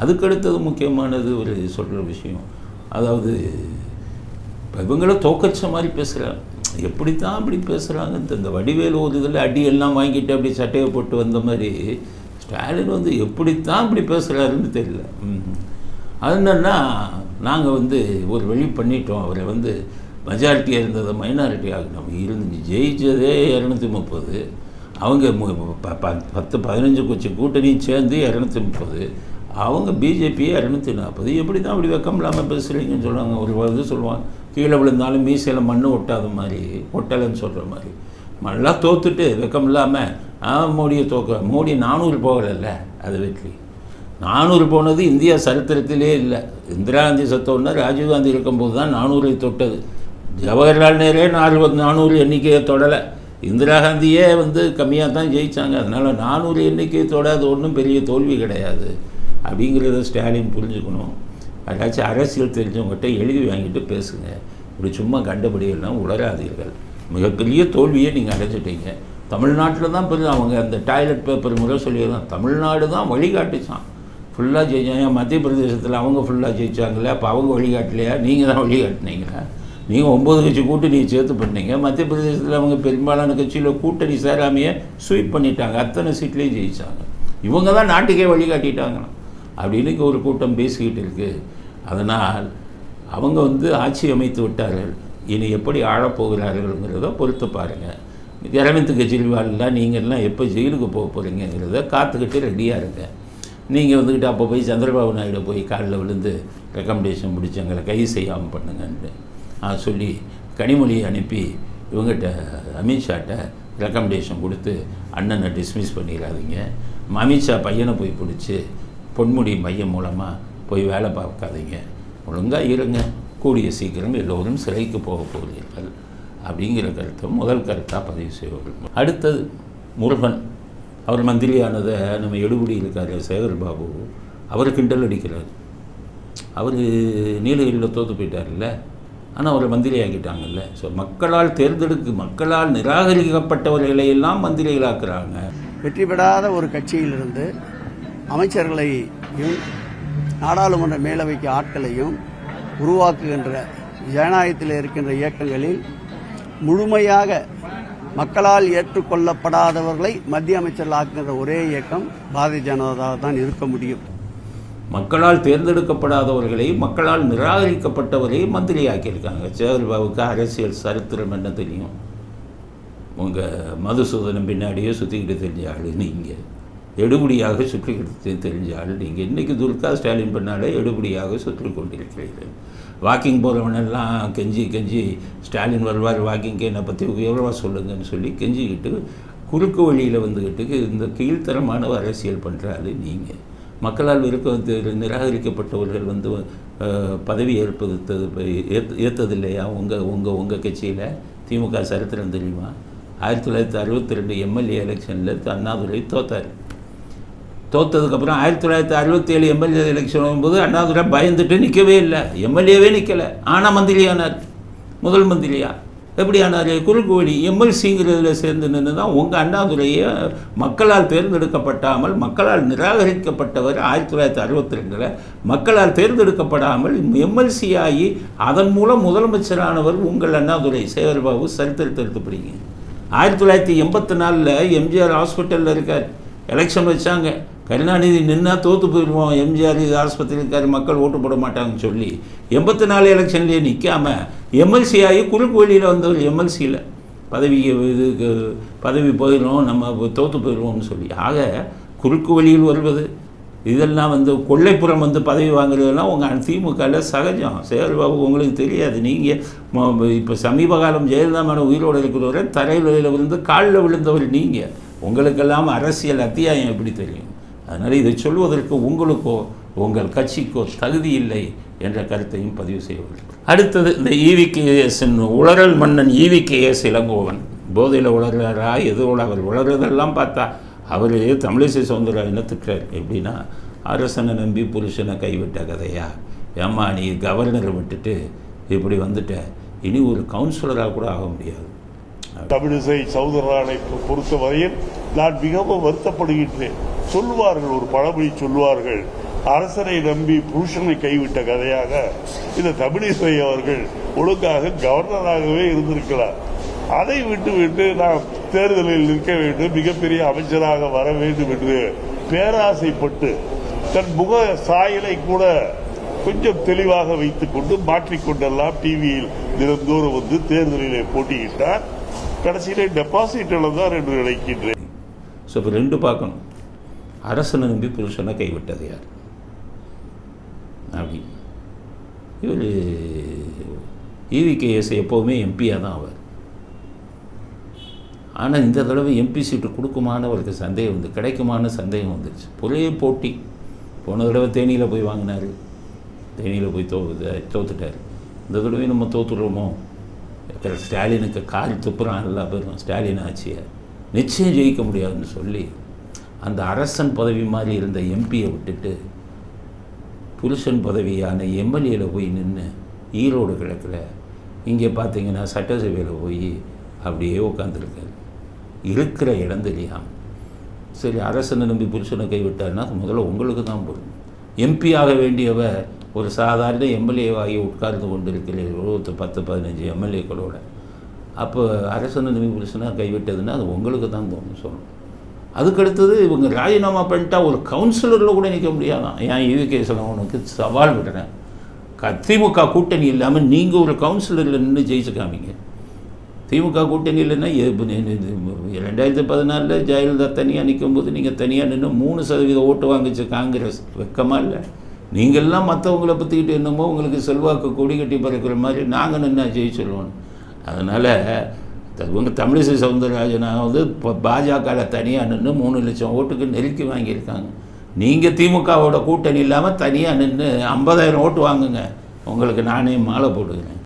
அதுக்கடுத்தது முக்கியமானது ஒரு சொல்கிற விஷயம். அதாவது இப்போ இவங்கள தோக்கச்ச மாதிரி பேசுகிறாங்க எப்படித்தான் அப்படி பேசுகிறாங்க இந்த இந்த வடிவேல் ஓதுதல் அடி எல்லாம் வாங்கிட்டு அப்படி சட்டையை போட்டு வந்த மாதிரி ஸ்டாலின் வந்து எப்படித்தான் இப்படி பேசுகிறாருன்னு தெரியல. ம். அது என்னன்னா நாங்கள் வந்து ஒரு வழி பண்ணிட்டோம். அவரை வந்து மெஜாரிட்டியாக இருந்ததை மைனாரிட்டி ஆகணும் இருந்து ஜெயிச்சதே இரநூத்தி முப்பது. அவங்க மு- ப- ப- பத்து பதினஞ்சு கொச்சி கூட்டணியும் சேர்ந்து இரநூத்தி முப்பது. அவங்க பிஜேபியே இரநூத்தி நாற்பது. எப்படி தான் அப்படி வெக்கம் இல்லாமல் பேசுகிறீங்கன்னு சொல்கிறாங்க ஒரு இது சொல்லுவாங்க கீழே விழுந்தாலும் மீசையில் மண் ஒட்டாத மாதிரி ஒட்டலைன்னு சொல்கிற மாதிரி. நல்லா தோத்துட்டு வெக்கம் இல்லாமல் ஆ மோடியை தோக்க மோடி நானூறு போகலைல்ல அது வெற்றி. நானூறு போனது இந்தியா சரித்திரத்திலே இல்லை. இந்திரா காந்தி சத்தோன்னா ராஜீவ்காந்தி இருக்கும்போது தான் நானூறை தொட்டது. ஜவஹர்லால் நேரே நாலு நானூறு எண்ணிக்கையை தொடலை. இந்திரா காந்தியே வந்து கம்மியாக தான் ஜெயித்தாங்க அதனால் நானூறு எண்ணிக்கையை தொடாது ஒன்றும் பெரிய தோல்வி கிடையாது. அப்படிங்கிறத ஸ்டாலின் புரிஞ்சுக்கணும். அதாச்சும் அரசியல் தெரிஞ்சவங்ககிட்ட எழுதி வாங்கிட்டு பேசுங்க. இப்படி சும்மா கண்டபடியெல்லாம் உளராதீர்கள் மிகப்பெரிய தோல்வியை நீங்கள் அடைச்சிட்டீங்க தமிழ்நாட்டில் தான் பெரிய அவங்க அந்த டாய்லெட் பேப்பர் முறை சொல்லியிருந்தான் தமிழ்நாடு தான் வழிகாட்டுச்சான் ஃபுல்லாக ஜெயிச்சாங்க. மத்திய பிரதேசத்தில் அவங்க ஃபுல்லாக ஜெயிச்சாங்களே அப்போ அவங்க வழிகாட்டலையா? நீங்கள் தான் வழிகாட்டினீங்களா? நீங்கள் ஒம்பது கட்சி கூட்டணி சேர்த்து பண்ணீங்க. மத்திய பிரதேசத்தில் அவங்க பெரும்பாலான கட்சியில் கூட்டணி சேராமையே ஸ்வீப் பண்ணிட்டாங்க. அத்தனை சீட்லேயும் ஜெயிச்சாங்க. இவங்க தான் நாட்டுக்கே வழிகாட்டிட்டாங்கண்ணா அப்படின்னு இங்கே ஒரு கூட்டம் பேசிக்கிட்டு இருக்குது அதனால் அவங்க வந்து ஆட்சி அமைத்து விட்டார்கள். இனி எப்படி ஆளப்போகிறார்கள்ங்கிறத பொறுத்து பாருங்கள் அரவிந்த் கெஜ்ரிவால்லாம் நீங்கள்லாம் எப்போ ஜெயிலுக்கு போக போகிறீங்கிறத காத்துக்கிட்டு ரெடியாக இருங்க. நீங்கள் வந்துக்கிட்டு அப்போ போய் சந்திரபாபு நாயுடு போய் காலில் விழுந்து ரெக்கமெண்டேஷன் முடிச்சு எங்களை கைது செய்யாமல் பண்ணுங்கன்ட்டு. நான் சொல்லி கனிமொழியை அனுப்பி இவங்ககிட்ட அமித்ஷாட்ட ரெக்கமெண்டேஷன் கொடுத்து அண்ணனை டிஸ்மிஸ் பண்ணிடாதீங்க அமித்ஷா பையனை போய் பிடிச்சி பொன்முடி மையம் மூலமாக போய் வேலை பார்க்காதீங்க. ஒழுங்காக இருங்க. கூடிய சீக்கிரம் எல்லோரும் சிறைக்கு போக போகிறீர்கள் அப்படிங்கிற கருத்தை முதல் கருத்தாக பதிவு செய்வார்கள் அடுத்தது முருகன். அவர் மந்திரியானதை நம்ம எடுபடி இருக்கார் சேகர் பாபு. அவர் கிண்டல் அடிக்கிறார். அவர் நீலகிரியில் தோற்று போயிட்டார்ல ஆனால் அவரை மந்திரி ஆக்கிட்டாங்கல்ல. ஸோ மக்களால் தேர்ந்தெடுக்கு மக்களால் நிராகரிக்கப்பட்டவர்களை எல்லாம் மந்திரிகளாக்குறாங்க. வெற்றி பெறாத ஒரு கட்சியிலிருந்து அமைச்சர்களையும் நாடாளுமன்ற மேலவைக்கு ஆட்களையும் உருவாக்குகின்ற ஜனநாயகத்தில் இருக்கின்ற இயக்கங்களில் முழுமையாக மக்களால் ஏற்றுக்கொள்ளப்படாதவர்களை மத்திய அமைச்சர்கள் ஆக்குகின்ற ஒரே இயக்கம் பாரதிய ஜனதா தான் இருக்க முடியும். மக்களால் தேர்ந்தெடுக்கப்படாதவர்களை மக்களால் நிராகரிக்கப்பட்டவரை மந்திரி ஆக்கியிருக்காங்க. சேகர்பாபுக்கு அரசியல் சரித்திரம் என்ன தெரியும்? உங்கள் மதுசூதனம் பின்னாடியே சுற்றிக்கிட்டு தெரிஞ்ச ஆளு நீங்கள் எடுபடியாக சுற்றி தெரிஞ்ச தெரிஞ்சால் நீங்கள் இன்றைக்கி துர்கா ஸ்டாலின் பண்ணாலே எடுபடியாக சுற்றி கொண்டிருக்கிறீர்கள். வாக்கிங் போகிறவனெல்லாம் கெஞ்சி கெஞ்சி ஸ்டாலின் வருவார் வாக்கிங்க்கு என்னை பற்றி உயர்வாக சொல்லுங்கன்னு சொல்லி கெஞ்சிக்கிட்டு குறுக்கு வழியில் வந்துக்கிட்டு இந்த கீழ்த்தரமான அரசியல் பண்ணுறாரு நீங்கள் மக்களால் விருப்ப நிராகரிக்கப்பட்டவர்கள் வந்து பதவி ஏற்பது ஏற்றதில்லையா ஏற்றது இல்லையா உங்கள் உங்கள் உங்கள் கட்சியில் திமுக சரித்திரம் தெரியுமா? ஆயிரத்தி தொள்ளாயிரத்தி அறுபத்தி ரெண்டு எம்எல்ஏ எலெக்ஷனில் அண்ணாதுரை தோத்தார். தோத்ததுக்கப்புறம் ஆயிரத்தி தொள்ளாயிரத்தி அறுபத்தி ஏழு எம்எல்ஏ எலெக்ஷன் வரும்போது அண்ணாதுரை பயந்துட்டு நிற்கவே இல்லை. எம்எல்ஏவே நிற்கலை ஆனால் மந்திரியானார். முதல் மந்திரியா எப்படி ஆனார் குறுக்குவழி எம்எல்சிங்கிறதுல சேர்ந்து நின்று தான் உங்கள் அண்ணாதுரையை மக்களால் தேர்ந்தெடுக்கப்பட்டாமல் மக்களால் நிராகரிக்கப்பட்டவர் ஆயிரத்தி தொள்ளாயிரத்தி அறுபத்தி ரெண்டில் மக்களால் தேர்ந்தெடுக்கப்படாமல் எம்எல்சி ஆகி அதன் மூலம் முதலமைச்சரானவர் உங்கள் அண்ணாதுரை. சேகர்பாபு சரித்திரத்தை எடுத்து ஆயிரத்தி தொள்ளாயிரத்தி எண்பத்தி நாலில் எம்ஜிஆர் ஹாஸ்பிட்டலில் இருக்கார். எலெக்ஷன் வச்சாங்க. கருணாநிதி நின்னா தோற்று போயிடுவோம் எம்ஜிஆர் இது ஆஸ்பத்திரி இருக்கார். மக்கள் ஓட்டு போட மாட்டாங்கன்னு சொல்லி எண்பத்தி நாலு எலெக்ஷன்லேயே நிற்காம எம்எல்சி ஆகி குறுக்கு வழியில் வந்தவர் எம்எல்சியில். பதவி இதுக்கு பதவி போயிடும் நம்ம தோற்று போயிடுவோம்னு சொல்லி. ஆக குறுக்கு வழியில் வருவது. இதெல்லாம் வந்து கொள்ளைப்புறம் வந்து பதவி வாங்குறதெல்லாம் உங்கள் திமுகவில் சகஜம். சேகர்பாபு உங்களுக்கு தெரியாது. நீங்கள் இப்போ சமீப காலம் ஜெயலலிதா மேடம் உயிரோடு இருக்கிறவரை தரையில் விழுந்து காலில் விழுந்தவர் நீங்கள் உங்களுக்கெல்லாம் அரசியல் அத்தியாயம் எப்படி தெரியும்? அதனால் இதை சொல்வதற்கு உங்களுக்கோ உங்கள் கட்சிக்கோ தகுதி இல்லை என்ற கருத்தையும் பதிவு செய்வார்கள் அடுத்தது இந்த ஈவிகேஎஸ்ன் உளறல் மன்னன் ஈவிகேஎஸ் இளங்கோவன். போதையில் உளறாரா எது அவர் உளறதெல்லாம் பார்த்தா அவரே தமிழிசை சுதந்திரம் என்ன திட்டார் எப்படின்னா அரசனை நம்பி புருஷனை கைவிட்ட கதையா? ஏம்மா நீ கவர்னரை விட்டுட்டு இப்படி வந்துட்ட. இனி ஒரு கவுன்சிலராக கூட ஆக முடியாது. தமிழிசை சௌதரரானை பொறுத்தவரையில் நான் மிகவும் வருத்தப்படுகின்றேன். சொல்லுவார்கள் ஒரு பழமொழி சொல்வார்கள் அரசரை நம்பி புருஷனை கைவிட்ட கதையாக இந்த தமிழிசை அவர்கள் ஒழுங்காக கவர்னராகவே இருந்திருக்கிறார் அதை விட்டு விட்டு நாம் தேர்தலில் நிற்க வேண்டும் மிகப்பெரிய அமைச்சராக வர வேண்டும் என்று பேராசைப்பட்டு தன் முக சாயலை கூட கொஞ்சம் தெளிவாக வைத்துக் கொண்டு மாற்றிக்கொண்டெல்லாம் டிவியில் தினந்தோறும் வந்து தேர்தலிலே போட்டியிட்டார். கடைசியில் டெபாசிட் இழந்தார் என்று நினைக்கின்றேன் ஸோ இப்போ ரெண்டு பார்க்கணும். அரசனை நம்பி புருஷனை கைவிட்டது யார்? அப்படி இவர் இவிகேஎஸ் எப்போவுமே எம்பியாக தான் அவர் ஆனால் இந்த தடவை எம்பி சீட்டு கொடுக்குமான்னு அவருக்கு சந்தேகம் வந்து கிடைக்குமான்னு சந்தேகம் வந்துருச்சு. ஒரே போட்டி. போன தடவை தேனியில் போய் வாங்கினார். தேனியில் போய் தோ தோத்துட்டார். இந்த தடவை நம்ம தோத்துடுறோமோ? ஸ்டாலினுக்கு கால் துப்புறான் எல்லா பேரும் ஸ்டாலின் ஆட்சியை. நிச்சயம் ஜெயிக்க முடியாதுன்னு சொல்லி அந்த அரசன் பதவி மாதிரி இருந்த எம்பியை விட்டுட்டு புருஷன் பதவியான எம்எல்ஏல போய் நின்று ஈரோடு கிழக்கில் இங்கே பார்த்தீங்கன்னா சட்டசபையில் போய் அப்படியே உட்காந்துருக்காரு இருக்கிற இடம் தெரியாமல் சரி அரசனை நம்பி புருஷனை கைவிட்டார்னா அது முதல்ல உங்களுக்கு தான் பொருள் எம்பி ஆக வேண்டியவர் ஒரு சாதாரண எம்எல்ஏவாகி உட்கார்ந்து கொண்டிருக்கிறீர்கள். ஒரு பத்து பதினஞ்சு எம்எல்ஏக்களோட அப்போ அரசனை நிமி புருஷனாக கைவிட்டதுன்னா அது உங்களுக்கு தான் தோணும் சொல்லணும். அதுக்கடுத்தது இவங்க ராஜினாமா பண்ணிட்டா ஒரு கவுன்சிலரில் கூட நிற்க முடியாதான் ஏன் ஈவிகே உனக்கு சவால் விடுறேன். திமுக கூட்டணி இல்லாமல் நீங்கள் ஒரு கவுன்சிலரில் நின்று ஜெயிச்சு காமிங்க திமுக கூட்டணி இல்லைன்னா ரெண்டாயிரத்தி பதினாலில் ஜெயலலிதா தனியாக நிற்கும்போது நீங்கள் தனியாக நின்று மூணு சதவீத ஓட்டு வாங்கிச்சு காங்கிரஸ். வெக்கமாக இல்லை. நீங்கள்லாம் மற்றவங்கள பற்றிக்கிட்டு என்னமோ உங்களுக்கு செல்வாக்கு கொடி கட்டி பறக்கிற மாதிரி நாங்கள் நின்று சொல்லுவோம்? அதனால் இவங்க தமிழிசை சவுந்தரராஜனாவது இப்போ பாஜகவில் தனியாக நின்று மூணு லட்சம் ஓட்டுக்கு நெருக்கி வாங்கியிருக்காங்க. நீங்கள் திமுகவோட கூட்டணி இல்லாமல் தனியாக நின்று ஐம்பதாயிரம் ஓட்டு வாங்குங்க. உங்களுக்கு நானே மாலை போடுகிறேன்.